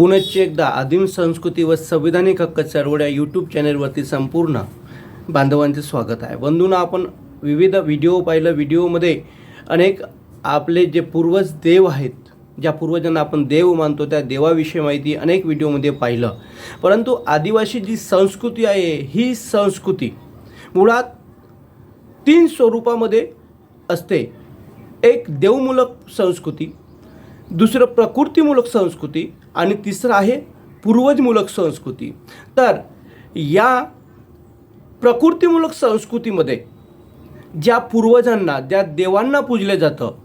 पुनश्च एकदा आदिम संस्कृती व संविधानिक हक्क चळवळ या यूट्यूब चॅनेलवरती संपूर्ण बांधवांचे स्वागत आहे. बंधूंना आपण विविध व्हिडिओ पाहिलं. व्हिडिओमध्ये अनेक आपले जे पूर्वज देव आहेत ज्या पूर्वजांना आपण देव मानतो त्या देवाविषयी माहिती अनेक व्हिडिओमध्ये पाहिलं. परंतु आदिवासी जी संस्कृती आहे ही संस्कृती मुळात तीन स्वरूपामध्ये असते. एक देवमूलक संस्कृती दुसरं प्रकृतीमूलक संस्कृती आणि तिसरं आहे पूर्वजमूलक संस्कृती. तर या प्रकृतीमूलक संस्कृतीमध्ये ज्या पूर्वजांना ज्या देवांना पूजलं जातं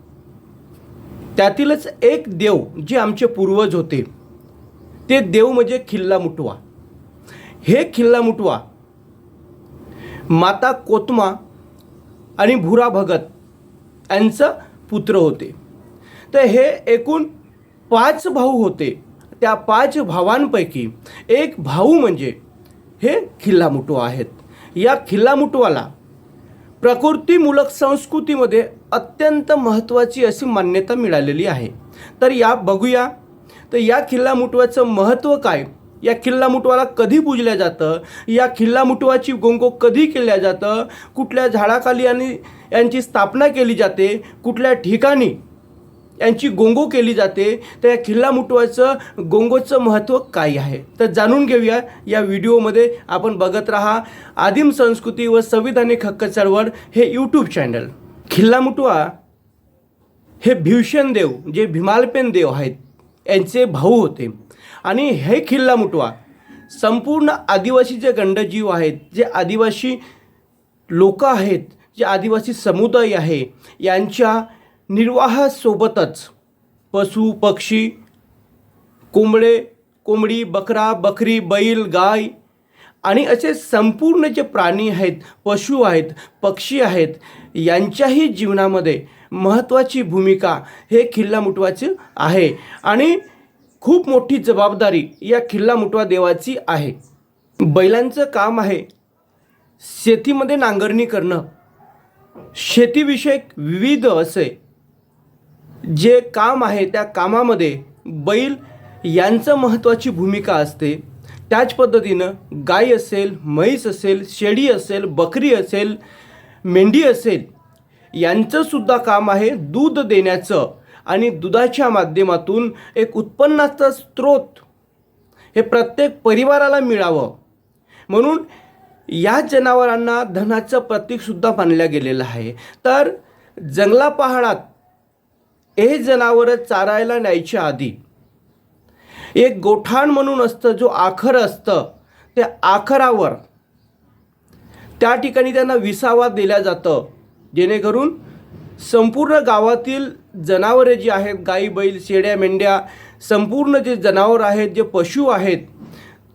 त्यातीलच एक देव जे आमचे पूर्वज होते ते देव म्हणजे खिल्ला मुटवा. हे खिल्ला मुटवा माता कोतमा आणि भुरा भगत यांचं पुत्र होते. तर हे एकूण पाच भाऊ होते. त्या पाच भावांपैकी एक भाऊ म्हणजे हे खिल्लामुटू आहेत. या खिल्लामुटवाला प्रकृतीमूलक संस्कृतीमध्ये अत्यंत महत्त्वाची अशी मान्यता मिळालेली आहे. तर या बघूया. तर या किल्लामुटवाचं महत्त्व काय? या किल्लामुटवाला कधी पूजल्या जातं? या किल्लामुटवाची गोंगो कधी केल्या जातं? कुठल्या झाडाखाली आणि यांची स्थापना केली जाते? कुठल्या ठिकाणी? यांची गोंगो केली जाते. तर या खिल्ला मुटवाचं गोंगोचं महत्त्व काय आहे? तर जाणून घेऊया या व्हिडिओमध्ये आपण बघत राहा आदिम संस्कृती व संविधानिक हक्क चळवळ हे यूट्यूब चॅनल खिल्ला मुटवा हे भीषण देव जे भीमालपेन देव आहेत यांचे भाऊ होते. आणि हे खिल्ला मुटवा संपूर्ण आदिवासी जे गंडजीव आहेत जे आदिवासी लोक आहेत जे आदिवासी समुदाय आहे यांच्या निर्वाहासोबतच पशु पक्षी कोंबडे कोंबडी बकरा बकरी बैल गाय आणि असे संपूर्ण जे प्राणी आहेत पशु आहेत पक्षी आहेत यांच्याही जीवनामध्ये महत्त्वाची भूमिका हे खिल्ला मुटवाचे आहे आणि खूप मोठी जबाबदारी या खिल्ला मुटवा देवाची आहे. बैलांचं काम आहे शेतीमध्ये नांगरणी करणं. शेतीविषयक विविध असे जे काम आहे त्या कामामध्ये बैल यांचं महत्त्वाची भूमिका असते. त्याच पद्धतीनं गाय असेल म्हैस असेल शेळी असेल बकरी असेल मेंढी असेल यांचंसुद्धा काम आहे दूध देण्याचं आणि दुधाच्या माध्यमातून एक उत्पन्नाचा स्रोत. हे प्रत्येक परिवाराला मिळावं. म्हणून या जनावरांना धनाचं प्रतीकसुद्धा मानलं गेलेलं आहे. तर जंगला पहाडात हे जनावरं चारायला न्यायच्या आधी. एक गोठाण म्हणून असतं जो आखर असतं त्या आखरावर. त्या ठिकाणी त्यांना विसावा दिला जातं. जेणेकरून संपूर्ण गावातील जनावरे जी आहेत गाई बैल शेड्या मेंढ्या संपूर्ण जे जनावर आहेत जे पशु आहेत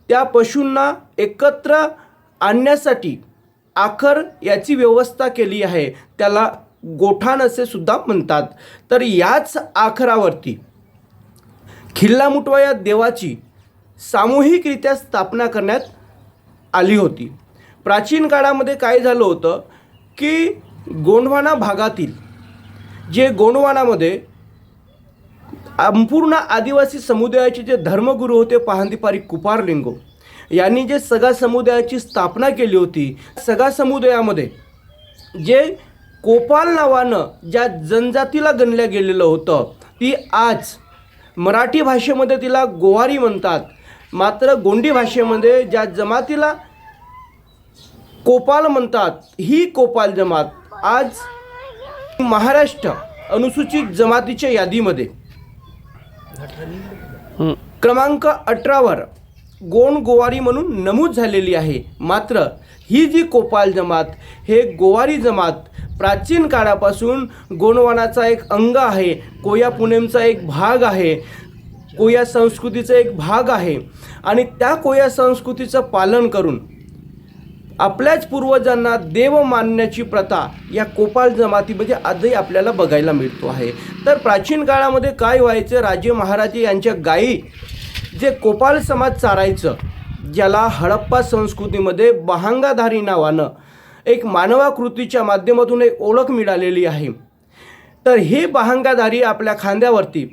त्या पशूंना एकत्र आणण्यासाठी आखर याची व्यवस्था केली आहे. त्याला गोठाण असे सुद्धा म्हणतात. तर याच आखरावरती खिल्ला मुटवा या देवाची सामूहिकरित्या स्थापना करण्यात आली होती. प्राचीन काळामध्ये काय झालं होतं की गोंडवाना भागातील जे गोंडवानामध्ये संपूर्ण आदिवासी समुदायाचे जे धर्मगुरू होते पहांदीपारी कुपारलिंगो यांनी जे सगा समुदायाची स्थापना केली होती सगा समुदायामध्ये जे कोपाल नावानं ज्या जनजातीला गणल्या गेलेलं होतं ती आज मराठी भाषेमध्ये तिला गोवारी म्हणतात. मात्र गोंडी भाषेमध्ये ज्या जमातीला कोपाल म्हणतात ही कोपाल जमात आज महाराष्ट्र अनुसूचित जमातीच्या यादीमध्ये. क्रमांक अठरावर गोंड गोवारी म्हणून नमूद झालेली आहे. मात्र ही जी कोपाल जमात हे गोवारी जमात प्राचीन काळापासून गोंडवानाचा एक अंग आहे कोया पुणेमचा एक भाग आहे कोया संस्कृतीचा एक भाग आहे आणि त्या कोया संस्कृतीचं पालन करून आपल्याच पूर्वजांना देव मानण्याची प्रथा या कोपाल जमातीमध्ये म्हणजे आजही आपल्याला बघायला मिळतो आहे. तर प्राचीन काळामध्ये काय व्हायचं? राजे महाराजे यांच्या गायी जे कोपाल समाज चारायचं ज्याला हडप्पा संस्कृतीमध्ये बहांगाधारी नावानं एक मानवाकृतीच्या माध्यमातून एक ओळख मिळालेली आहे. तर हे बहांगाधारी आपल्या खांद्यावरती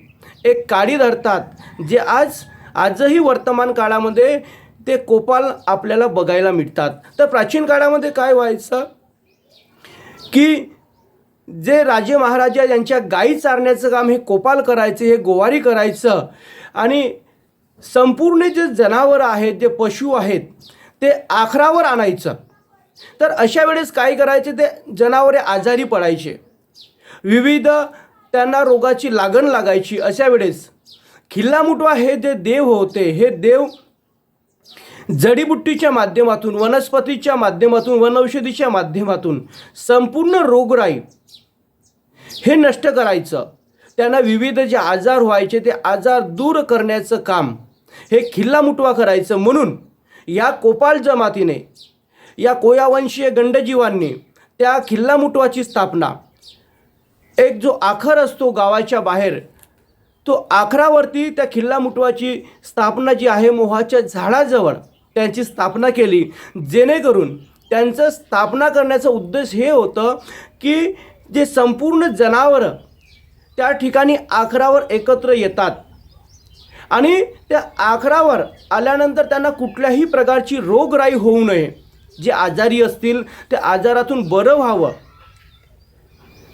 एक काडी धरतात जे आज आजही वर्तमान काळामध्ये ते कोपाल आपल्याला बघायला मिळतात. तर प्राचीन काळामध्ये काय व्हायचं? की जे राजे महाराजा यांच्या गायी चारण्याचं काम हे कोपाल करायचे हे गोवारी करायचं आणि संपूर्ण जे जनावरं आहेत जे पशु आहेत ते आखरावर आणायचं. तर अशा वेळेस काय करायचे ते जनावरे आजारी पडायचे. विविध त्यांना रोगाची लागण लागायची अशा वेळेस खिल्लामुटवा हे जे देव होते हे देव जडीबुट्टीच्या माध्यमातून वनस्पतीच्या माध्यमातून वनौषधीच्या माध्यमातून संपूर्ण रोगराई हे नष्ट करायचं. त्यांना विविध जे आजार व्हायचे ते आजार दूर करण्याचं काम हे खिल्लामुटवा करायचं. म्हणून या कोपाल जमातीने या कोयावंशीय गंडजीवांनी त्या खिल्लामुटवाची स्थापना. एक जो आखर असतो गावाच्या बाहेर तो आखरावरती त्या खिल्ला मुटवाची स्थापना जी आहे मोहाच्या झाडाजवळ त्यांची स्थापना केली. जेणेकरून त्यांचं स्थापना करण्याचा उद्देश हे होतं की जे संपूर्ण जनावरं त्या ठिकाणी आखरावर एकत्र येतात. आणि त्या आखरावर आल्यानंतर त्यांना कुठल्याही प्रकारची रोगराई होऊ नये. जे आजारी असतील त्या आजारातून बरं व्हावं.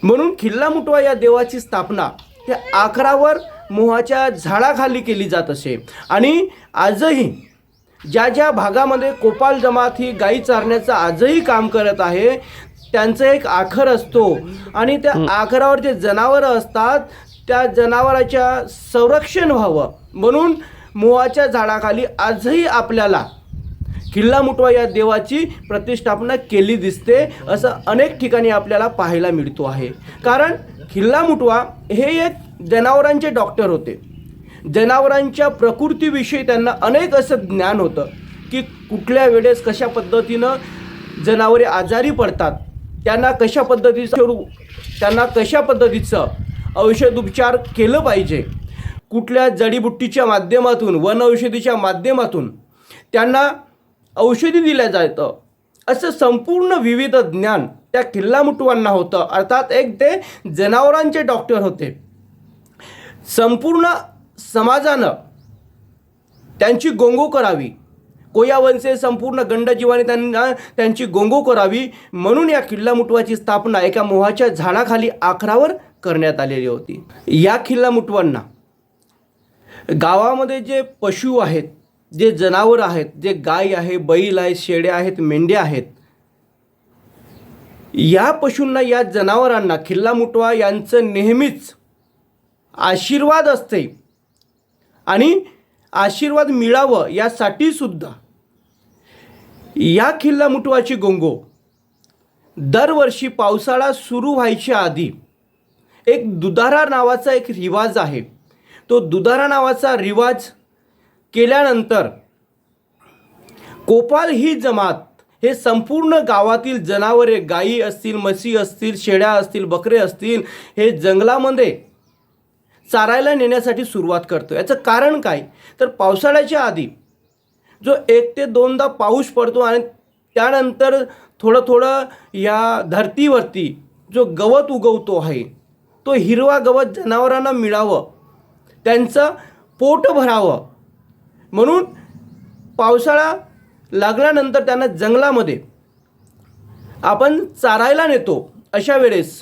म्हणून खिल्ला मुटवा या देवाची स्थापना त्या आखरावर मोहाच्या झाडाखाली केली जात असे. आणि आजही ज्या ज्या भागामध्ये कोपाल जमात ही गायी चारण्याचं आजही काम करत आहे त्यांचं एक आखर असतो. आणि त्या आखरावर जे जनावरं असतात त्या जनावराच्या संरक्षण व्हावं. म्हणून मोहाच्या झाडाखाली आजही आपल्याला किल्ला मुटवा या देवाची प्रतिष्ठापना केली दिसते असं अनेक ठिकाणी आपल्याला पाहायला मिळतो आहे. कारण किल्ला मुटवा हे एक जनावरांचे डॉक्टर होते. जनावरांच्या प्रकृतीविषयी त्यांना अनेक असं ज्ञान होतं की कुठल्या वेळेस कशा पद्धतीनं जनावरे आजारी पडतात त्यांना कशा पद्धतीचं त्यांना कशा पद्धतीचं औषधोपचार केलं पाहिजे कुठल्या जडीबुट्टीच्या माध्यमातून वन औषधीच्या माध्यमातून त्यांना औषधी दिल्या जातं असं संपूर्ण विविध ज्ञान त्या किल्लामुटवांना होतं. अर्थात एक ते जनावरांचे डॉक्टर होते. संपूर्ण समाजानं त्यांची गोंगो करावी. कोयावंशे संपूर्ण गंडजीवाने त्यांना त्यांची गोंगो करावी म्हणून या किल्लामुटवाची स्थापना एका मोहाच्या झाडाखाली आखरावर करण्यात आलेली होती. या किल्ला मुटवांना गावामध्ये जे पशु आहेत जे जनावर आहेत जे गाय आहे बैल आहे शेड्या आहेत मेंढ्या आहेत या पशूंना या जनावरांना खिल्ला मुटवा यांचं नेहमीच आशीर्वाद असते. आणि आशीर्वाद मिळावं यासाठी सुद्धा. या खिल्ला मुटवाची गोंगो दरवर्षी पावसाळा सुरू व्हायच्या आधी एक दुधारा नावाचा एक रिवाज आहे. तो दुधारा नावाचा रिवाज केल्यानंतर कोपाल ही जमात हे संपूर्ण गावातील जनावरे गायी असतील म्हशी असतील शेळ्या असतील बकरे असतील हे जंगलामध्ये चारायला नेण्यासाठी सुरुवात करतो. याचं कारण काय? तर पावसाळ्याच्या आधी जो एक ते दोनदा पाऊस पडतो आणि त्यानंतर थोडं थोडं या धरतीवरती जो गवत उगवतो आहे तो हिरवा गवत जनावरांना मिळावं त्यांचं पोट भरावं म्हणून पावसाळा लागल्यानंतर त्यांना जंगलामध्ये आपण चारायला नेतो अशा वेळेस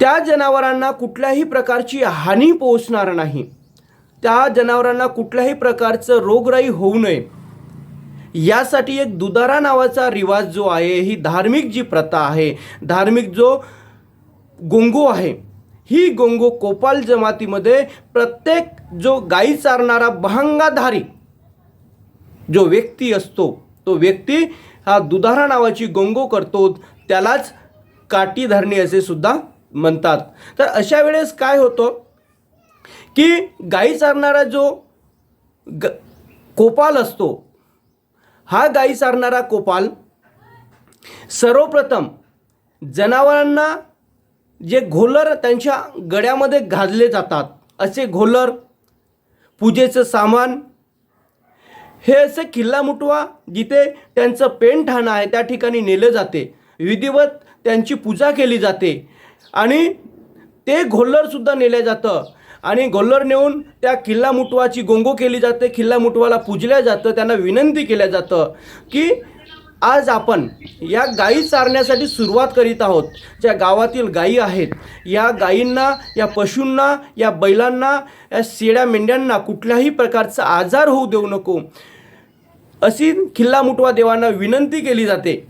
त्या जनावरांना कुठल्याही प्रकारची हानी पोहोचणार नाही. त्या जनावरांना कुठल्याही प्रकारचं रोगराई होऊ नये. यासाठी एक दुधारा नावाचा रिवाज जो आहे ही धार्मिक जी प्रथा आहे धार्मिक जो गोंगो आहे ही गोंगो कोपाल जमातीमध्ये प्रत्येक जो गाई चारणारा बहंगाधारी जो व्यक्ती असतो तो व्यक्ती हा दुधारा नावाची गोंगो करतो त्यालाच काटी धरणी असे सुद्धा म्हणतात. तर अशा वेळेस काय होतं की गाई चारणारा जो ग कोपाल असतो हा गाई चारणारा कोपाल सर्वप्रथम जनावरांना जे घोलर त्यांच्या गळ्यामध्ये घालले जातात असे घोलर पूजेचं सामान हे असे किल्ला मुटवा जिथे त्यांचं पेनठाणं आहे त्या ठिकाणी नेलं जाते. विधिवत त्यांची पूजा केली जाते आणि ते घोल्लरसुद्धा नेलं जातं. आणि गोल्लर नेऊन त्या किल्ला मुटवाची गोंगो केली जाते किल्ला मुटवाला पूजल्या जातं त्यांना विनंती केल्या जातं की आज आपण या गायी चारण्यासाठी सुरुवात करीत आहोत. ज्या गावातील गायी आहेत या गायींना या पशूंना या बैलांना या शेळ्या मेंढ्यांना कुठल्याही प्रकारचा आजार होऊ देऊ नको. अशी खिल्ला मुटवा देवांना विनंती केली जाते.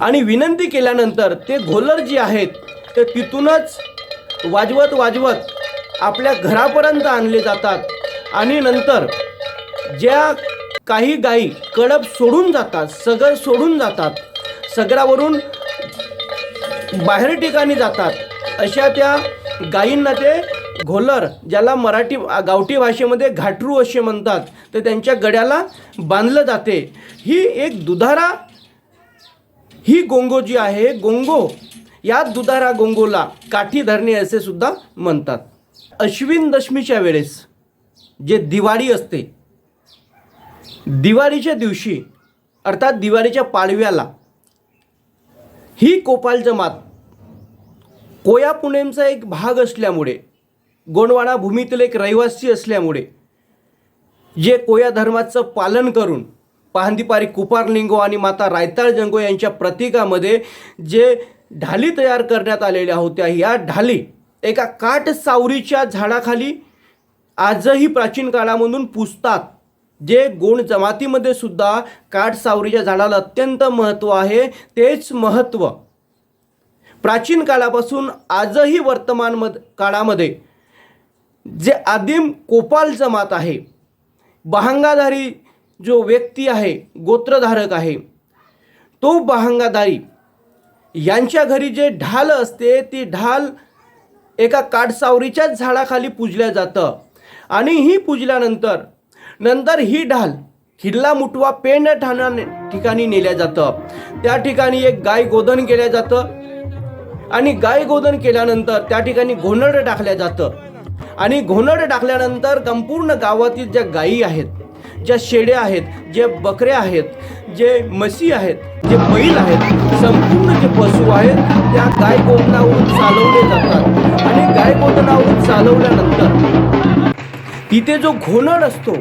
आणि विनंती केल्यानंतर ते घोलर जे आहेत ते तिथूनच वाजवत वाजवत आपल्या घरापर्यंत आणले जातात. आणि नंतर ज्या काही गायी कडप सोडून जातात सगर सोडून जातात सगरावरून बाहेर ठिकाणी जातात. अशा त्या गायींना ते घोलर ज्याला मराठी गावठी भाषेमध्ये घाटरू असे म्हणतात तर त्यांच्या गड्याला बांधलं जाते. ही एक दुधारा ही गोंगो जी आहे गोंगो या दुधारा गोंगोला काठी धरणे असे सुद्धा म्हणतात. अश्विन दशमीच्या वेळेस जे दिवाळी असते दिवाळीच्या दिवशी अर्थात दिवाळीच्या पाडव्याला ही कोपाल जमात कोया पुणेमचा एक भाग असल्यामुळे गोंडवाडा भूमीतील एक रहिवासी असल्यामुळे जे कोया धर्माचं पालन करून पाहंदीपारी कुपारलिंगो आणि माता रायताळ जंगो यांच्या प्रतीकामध्ये जे ढाली तयार करण्यात आलेल्या होत्या या ढाली एका काट सावरीच्या झाडाखाली आजही प्राचीन काळामधून पुजतात जे गुण जमातीमध्ये सुद्धा काठसावरीच्या झाडाला अत्यंत महत्त्व आहे तेच महत्त्व. प्राचीन काळापासून आजही वर्तमान मद काळामध्ये जे आदिम कोपाल जमात आहे बहांगाधारी जो व्यक्ती आहे गोत्रधारक आहे तो बहांगाधारी यांच्या घरी जे ढाल असते ती ढाल एका काठसावरीच्याच झाडाखाली पूजल्या जातं. आणि ही पूजल्यानंतर नंतर ही ढाल किल्ला मुटवा पेंड ठाणा ठिकाणी नेल्या जातं. त्या ठिकाणी एक गाय गोधन केल्या जातं आणि गाय गोधन केल्यानंतर त्या ठिकाणी घोणड टाकल्या जातं. आणि घोणड टाकल्यानंतर संपूर्ण गावातील ज्या गायी आहेत ज्या शेड्या आहेत जे बकऱ्या आहेत जे म्हशी आहेत जे बैल आहेत संपूर्ण जे पशु आहेत त्या गाय गोधनावरून चालवले जातात. आणि गाय गोधनावरून चालवल्यानंतर तिथे जो घोणड असतो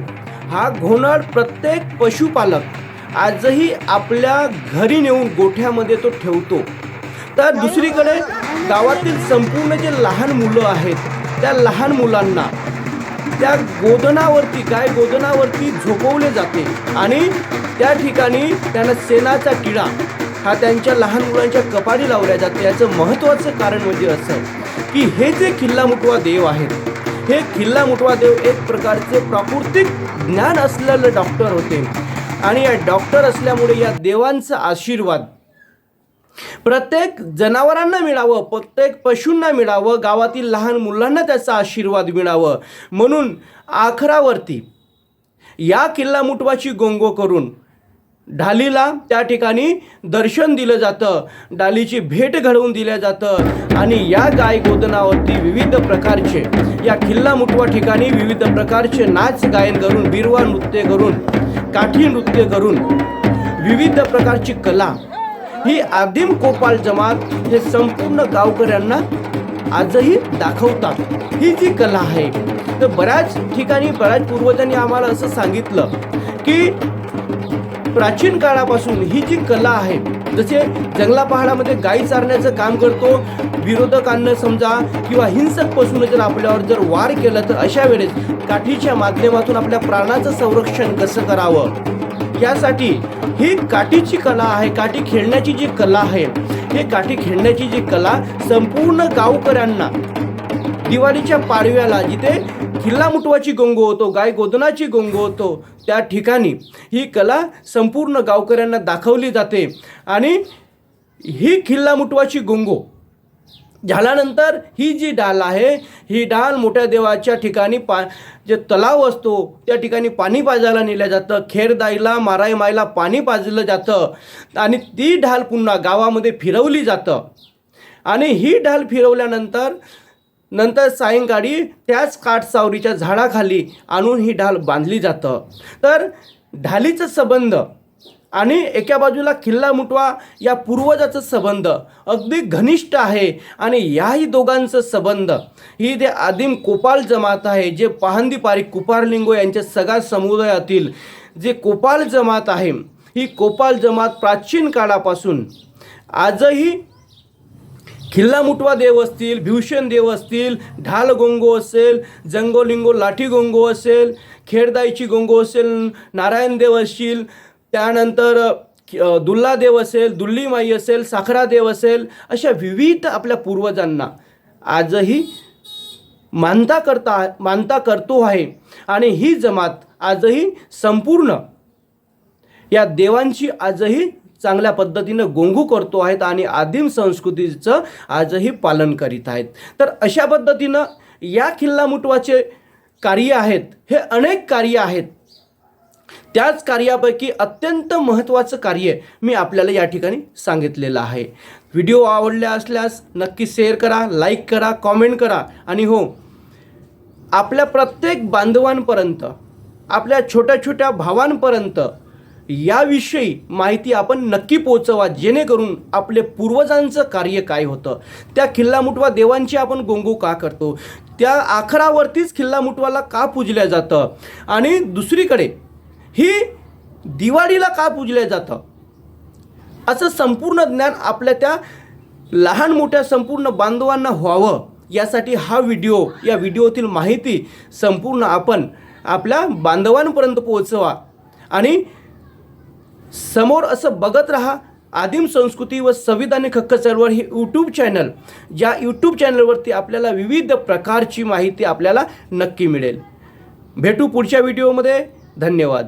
हा घोणाळ प्रत्येक पशुपालक आजही आपल्या घरी नेऊन गोठ्यामध्ये तो ठेवतो. तर दुसरीकडे गावातील संपूर्ण जे लहान मुलं आहेत त्या लहान मुलांना त्या गोदनावरती गाय गोदनावरती झोपवले जाते आणि त्या ठिकाणी त्यांना सेनाचा किडा हा त्यांच्या लहान मुलांच्या कपाडी लावल्या जाते. याचं महत्त्वाचं कारण म्हणजे असं की हे जे किल्ला मुटवा देव आहेत हे किल्ला मुठवादेव एक प्रकारचे प्राकृतिक ज्ञान असलेले डॉक्टर होते. आणि या डॉक्टर असल्यामुळे या देवांचा आशीर्वाद प्रत्येक जनावरांना मिळावं प्रत्येक पशूंना मिळावं गावातील लहान मुलांना त्याचा आशीर्वाद मिळावं. म्हणून आखरावरती या किल्ला मुठवाची गोंगो करून ढालीला त्या ठिकाणी दर्शन दिलं जातं. डालीची भेट घडवून दिल्या जातं. आणि या गाय गोदनावरती विविध प्रकारचे या खिल्ला मुठवा ठिकाणी विविध प्रकारचे नाच गायन करून बिरवा नृत्य करून काठी नृत्य करून विविध प्रकारची कला. ही आदिम कोपाल जमात हे संपूर्ण गावकऱ्यांना आजही दाखवतात. ही जी कला आहे तर बऱ्याच ठिकाणी बऱ्याच पूर्वजांनी आम्हाला असं सांगितलं की प्राचीन काळापासून ही जी कला आहे जसे जंगला पहाडामध्ये गायी चारण्याचं काम करतो विरोधकांना समजा किंवा हिंसक पशूने जर आपल्यावर जर वार केलं तर अशा वेळेस काठीच्या माध्यमातून आपल्या प्राणाचं संरक्षण कसं करावं? यासाठी ही काठीची कला आहे काठी खेळण्याची जी कला आहे हे काठी खेळण्याची जी कला संपूर्ण गावकऱ्यांना दिवाळीच्या पाडव्याला जिथे खिल्ला मुटवाची गोंगो होतो गाय गोदनाची गोंगो होतो त्या ठिकाणी ही कला संपूर्ण गावकऱ्यांना दाखवली जाते. आणि ही खिल्ला मुटवाची गोंगो झाल्यानंतर ही जी डाल आहे ही डाल मोठ्या देवाच्या ठिकाणी पा जे तलाव असतो त्या ठिकाणी पाणी पाजायला नेलं जातं. खेरदाईला माराई मायला पाणी पाजलं जातं. आणि ती ढाल पुन्हा गावामध्ये फिरवली जातं. आणि ही ढाल फिरवल्यानंतर नंतर सायंकाळी त्याच काठसावरीच्या झाडाखाली आणून ही ढाल बांधली जातं. तर ढालीचा संबंध आणि एका बाजूला किल्ला मुटवा या पूर्वजाचा संबंध अगदी घनिष्ठ आहे आणि याही दोघांचं संबंध. ही ते आदिम कोपाल जमात आहे जे पहांदी कुपारलिंगो यांच्या सगळ्या समुदायातील जे कोपाल जमात आहे ही कोपाल जमात प्राचीन काळापासून आजही खिल्ला मुटवा देव असतील भीषण देव असतील ढाल गोंगो असेल जंगोलिंगो लाठी गोंगो असेल खेडदाईची गोंगो असेल नारायण देव असतील त्यानंतर दुल्ला देव असेल दुल्ली माई असेल साखरा देव असेल अशा विविध आपल्या पूर्वजांना आजही मानता करता मानता करतो आहे. आणि ही जमात आजही संपूर्ण या देवांची आजही चांगल्या पद्धतीनं गोंगू करतो आहेत आणि आदिम संस्कृतीचं आजही पालन करीत आहेत. तर अशा पद्धतीनं या किल्ला मुटवाचे कार्य आहेत हे अनेक कार्य आहेत. त्याच कार्यापैकी अत्यंत महत्त्वाचं कार्य मी आपल्याला या ठिकाणी सांगितलेलं आहे. व्हिडिओ आवडल्या असल्यास नक्की शेअर करा लाईक करा कॉमेंट करा आणि हो आपल्या प्रत्येक बांधवांपर्यंत आपल्या छोट्या छोट्या भावांपर्यंत याविषयी माहिती आपण नक्की पोचवा जेणेकरून आपले पूर्वजांचं कार्य काय होतं. त्या खिल्ला मुटवा देवांची आपण गोंगू का करतो? त्या आखरावरतीच खिल्ला मुटवाला का पूजल्या जातं? आणि दुसरीकडे ही दिवाळीला का पूजल्या जातं? असं संपूर्ण ज्ञान आपल्या त्या लहान मोठ्या संपूर्ण बांधवांना व्हावं यासाठी हा व्हिडिओ या व्हिडिओतील माहिती संपूर्ण आपण आपल्या बांधवांपर्यंत पोहोचवा. आणि समोर असं बघत राहा आदिम संस्कृती व संविधानिक हक्क चळवळ ही यूट्यूब चॅनल ज्या यूट्यूब चॅनलवरती आपल्याला विविध प्रकारची माहिती आपल्याला नक्की मिळेल. भेटू पुढच्या व्हिडिओमध्ये धन्यवाद.